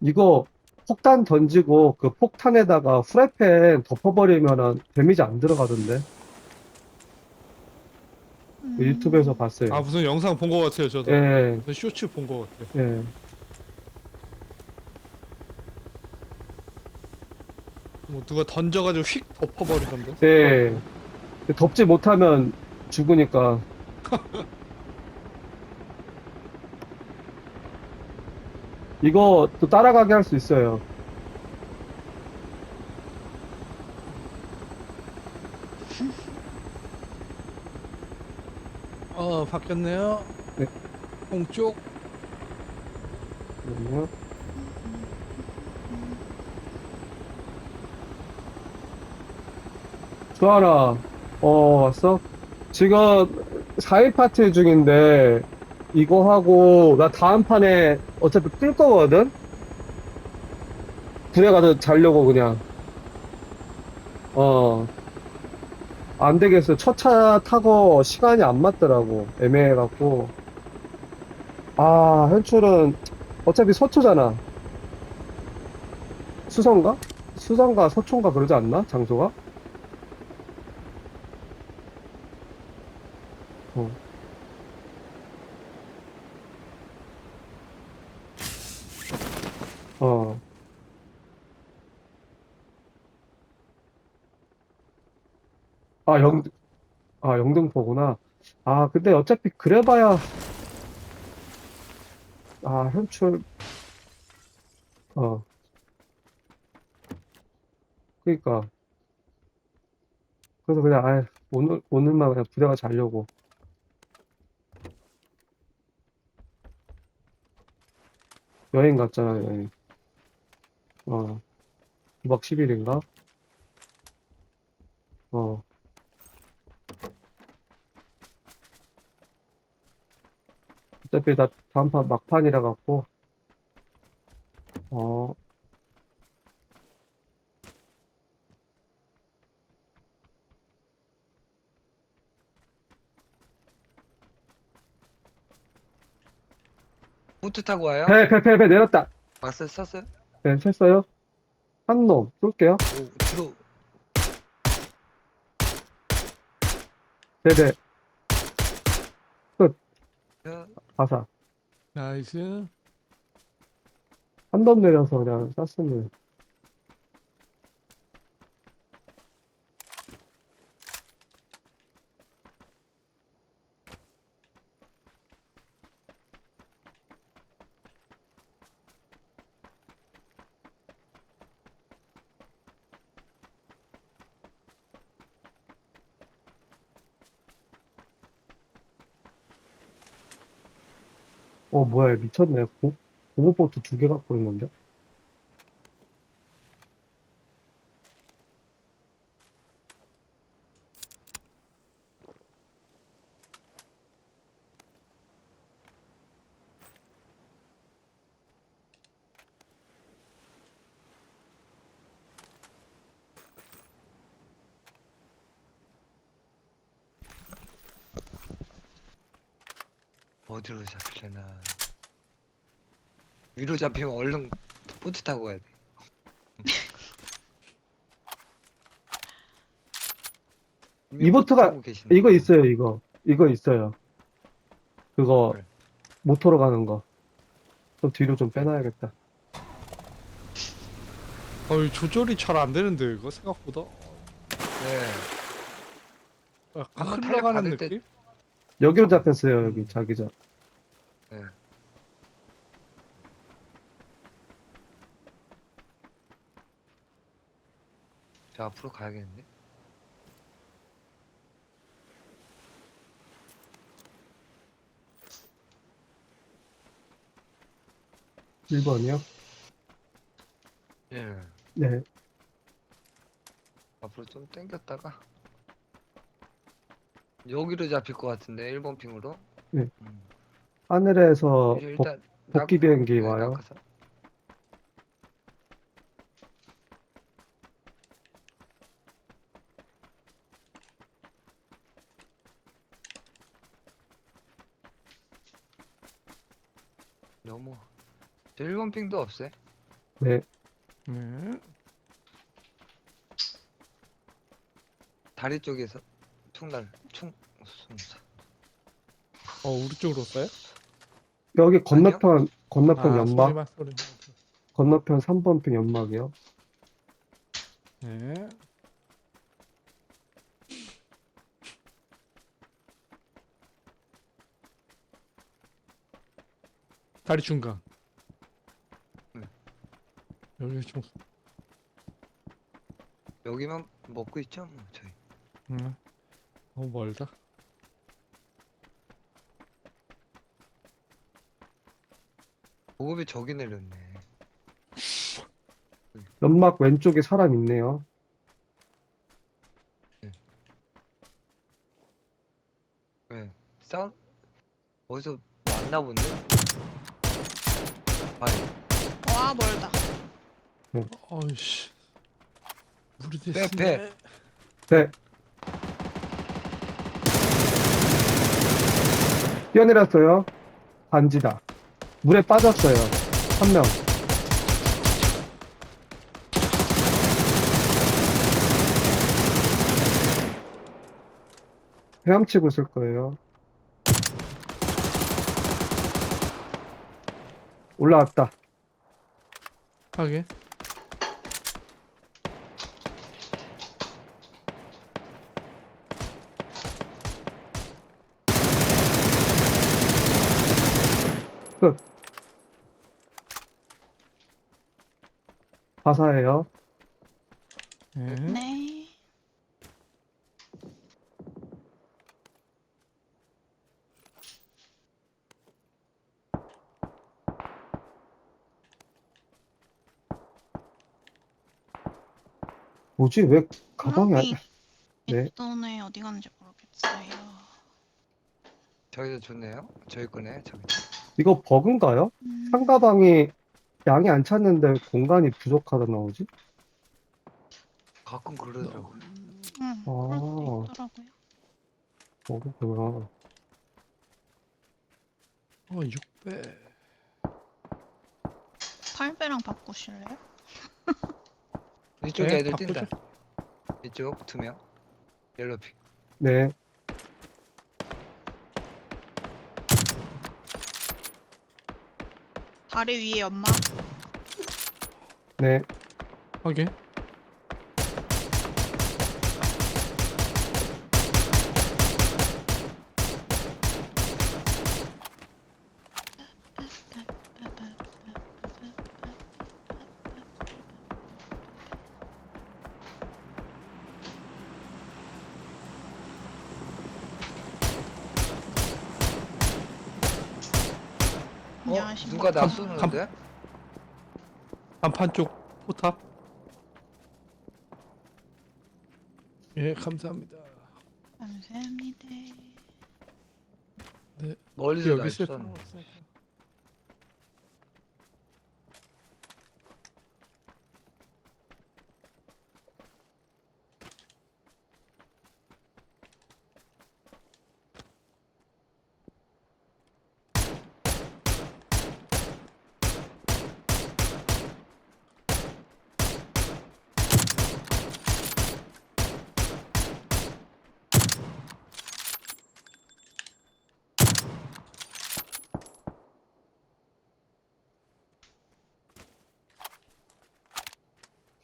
이거 폭탄 던지고 그 폭탄에다가 후라이팬 덮어버리면은 데미지 안 들어가던데. 그 유튜브에서 봤어요. 아 무슨 영상 본 거 같아요 저도 예, 무슨 쇼츠 본 거 같아요 예. 뭐 누가 던져가지고 휙 덮어버리던데 예. 덮지 못하면 죽으니까. 이거 또 따라가게 할 수 있어요. 어 바뀌었네요 네. 홍쪽 잠깐만요. 주하나, 어, 왔어? 지금 4일 파티 중인데, 이거 하고, 나 다음 판에 어차피 끌 거거든? 군에 가서 자려고 그냥. 어. 안 되겠어. 첫 차 타고 시간이 안 맞더라고. 애매해갖고. 아, 현출은 어차피 서초잖아. 수성가? 수성가 서초인가 그러지 않나? 장소가? 어. 어. 아, 영, 아, 영등포구나. 아, 근데 어차피 그래봐야, 아, 현출, 어. 그니까. 그래서 그냥, 아 오늘, 오늘만 그냥 부대가 자려고. 여행 갔잖아, 여행. 어. 9박 10일인가? 어. 어차피 나 다음 판 막판이라 갖고, 어, 보트 타고 와요? 배, 배, 배, 배 내렸다. 왔어요? 섰어요? 네, 쳤어요. 한 놈, 쏠게요. 오, 들어. 네네, 야, 가사. 나이스 한놈 내려서 그냥 쐈으면. 어, 뭐야, 미쳤네. 고, 고무보트 두 개 갖고 있는 건데? 어디로 잡히려나. 위로 잡히면 얼른 보트 타고 가야 돼. 이 보트가- 타고 계시네. 이거 있어요, 이거. 이거 있어요. 그거, 네. 모터로 가는 거. 좀 뒤로 좀 빼놔야겠다. 어이 조절이 잘 안 되는데 이거 생각보다 네. 약간 한번 타려 흘러가는 받을 때- 느낌? 여기로 잡혔어요, 여기, 자기장. 네. 저 앞으로 가야겠는데? 1번이요? 예. 네. 앞으로 좀 당겼다가 여기로 잡힐 것 같은데 1번 핑으로. 네. 음. 하늘에서 복, 일단 복귀 낙- 비행기 네, 와요. 낙하산. 너무 저 1번 핑도 없어요? 네. 네. 다리 쪽에서 총날 총 쏜다. 어 우리 쪽으로 왔어요? 여기 건너편, 건너편 아, 연막, 소리만 소리. 건너편 3번 편 연막이요. 네. 다리 중간. 응. 여기 좀. 여기만 먹고 있죠? 뭐 저희. 응. 너무 멀다. 보급이 저기 내렸네. 연막 왼쪽에 사람 있네요. 네. 싸운 어디서 왔나 본데? 아니 와 멀다. 어이씨. 우리 배, 됐네. 네. 뛰어내렸어요. 반지다. 물에 빠졌어요. 한 명. 헤엄치고 있을 거예요. 올라왔다. 하게. 바사예요. 네. 네. 뭐지? 왜 가방이 안, 이 네. 윗돈에 어디 갔는지 모르겠어요. 저기도 좋네요. 저기 거네 저기. 이거 버그인가요? 음, 상가방이 양이 안 찼는데 공간이 부족하다 나오지? 가끔 그러더라고. 응, 아. 그럴 수도 있더라고요. 버그구나. 어 6배. 8배랑 바꾸실래요? 이쪽에 네, 애들 바꾸죠. 뛴다. 이쪽 두 명. 옐로핑. 네. 다리 위에 연막. 네. 하게. 누가 나 감- 쏘는데? 간판 쪽 포탑. 예, 감사합니다. 감사합니다. 멀리서 날 여기 있을 쏘는. 필요가 없으니까.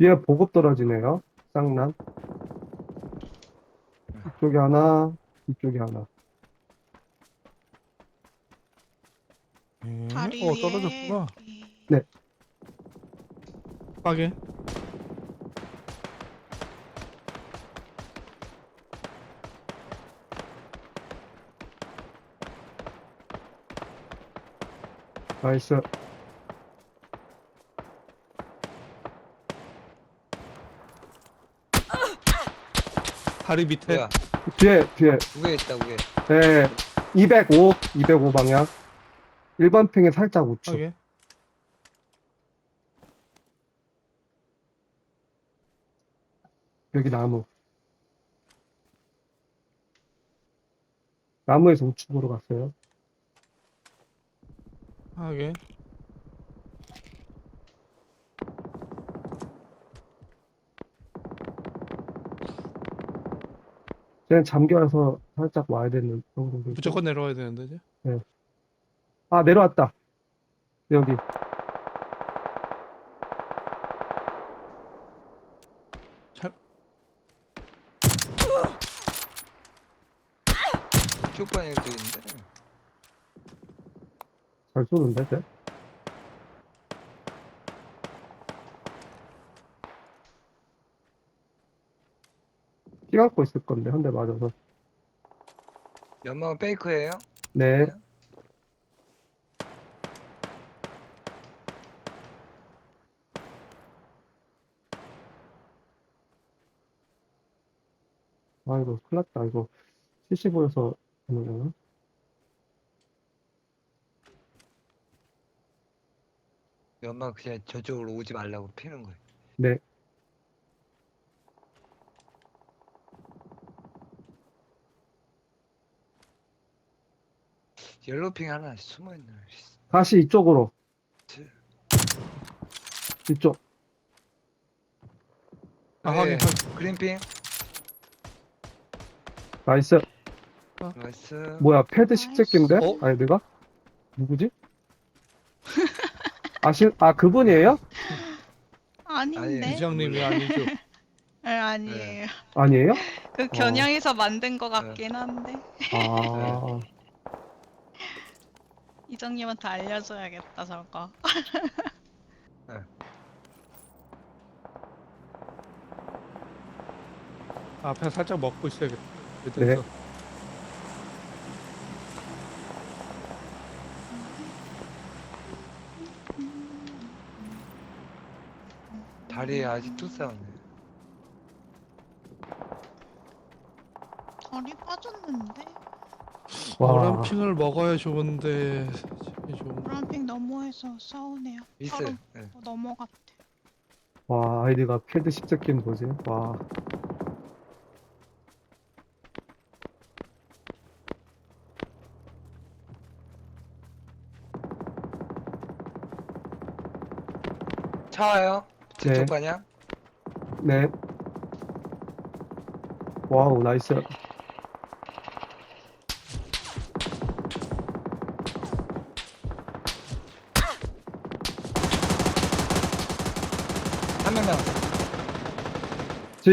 뒤에 보급 떨어지네요. 쌍난. 이쪽에 하나, 이쪽에 하나. 예. 다리 어, 위에. 떨어졌구나. 이- 네. 하게. 나이스. 다리 밑에. 뭐야? 뒤에, 뒤에. 위에 있다 위에. 네. 205, 205 방향. 1번 핑에 살짝 우측. 하게. 여기 나무. 나무에서 우측으로 갔어요. 하게. 그냥 잠겨서 살짝 와야 되는 정도. 무조건 내려와야 되는데 이제. 아, 내려왔다. 여기. 잘쭉 방향도 있는데. 잘 쏘는데, 쟤? 피 감고 있을 건데, 한 대 맞아서. 연막은 페이크예요? 네. 아, 이거 큰일 났다. 이거 75에서 하는 거나? 연막 그냥 저쪽으로 오지 말라고 피는 거예요. 네. 옐로핑 하나 숨어 있는. 다시 이쪽으로. 이쪽. 아 네. 확인. 그린핑. 나이스. 나이스. 뭐야, 패드 식재기인데? 어? 아니, 내가? 누구지? 아시, 아, 그분이에요? 아닌데? 이장님이 아니죠. 네, 아니에요. 아니에요? 그 겨냥해서 만든 것 같긴 한데 아, 이장님한테 알려줘야겠다 저거. 앞에 살짝 먹고 있어야겠다. 네. 다리에 아직도 싸우네. 다리 빠졌는데? 와. 노란핑을 먹어야 좋은데 좀 브라핑 너머에서 싸우네요. 있어요. 네. 넘어갔대. 와, 아이디가 패드 식재기는 뭐지? 와. 차 와요. 네. 저쪽 방향. 네. 와우, 나이스.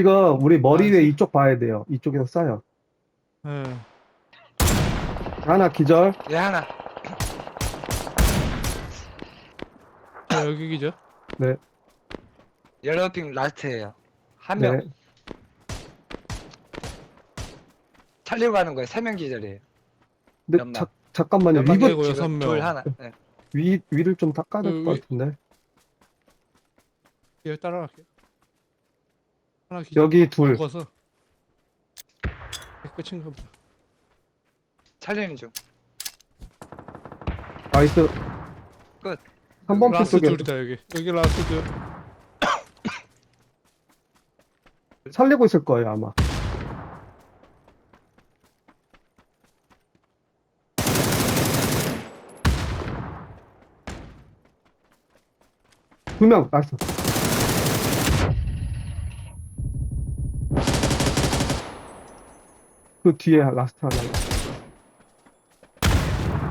지금 우리 머리 위에 이쪽 봐야 돼요. 이쪽에서 쏴요. 예. 하나 기절. 얘 하나. 아, 여기 기죠? 옐로핑 라스트예요. 한 명. 네. 살리고 가는 거예요. 세 명 기절이에요. 근데. 자, 잠깐만요. 연막 위도, 깨고 지금 여섯 명. 둘 하나. 네. 위, 위를 좀 닦아야 될것 위- 같은데. 얘 따라갈게요. 하나 기죠. 여기 둘. 먹어서 끝인가 보다. 살리는 중. 나이스. 끝. 3번 피 라스트 쪽에 둘이다 여기. 여기 라스트 둘. 살리고 있을 거예요, 아마. 두 명, 나이스. 그 뒤에 라스트 하나.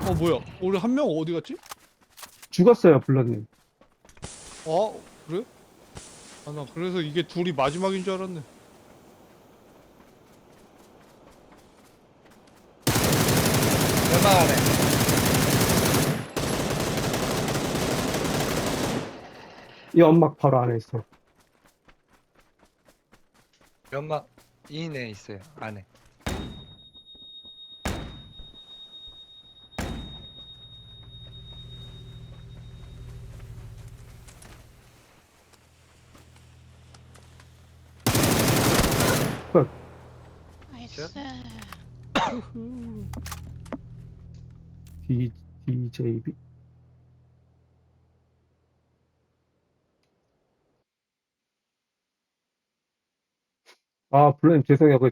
어 뭐야? 우리 한 명 어디 갔지? 죽었어요, 블러님. 어 그래? 아 나 그래서 이게 둘이 마지막인 줄 알았네. 연막 안에. 이 연막 바로 안에 있어. 연막 이내에 있어요. 안에. 나이스. D, DJB. 아, 블러님 죄송해요. 그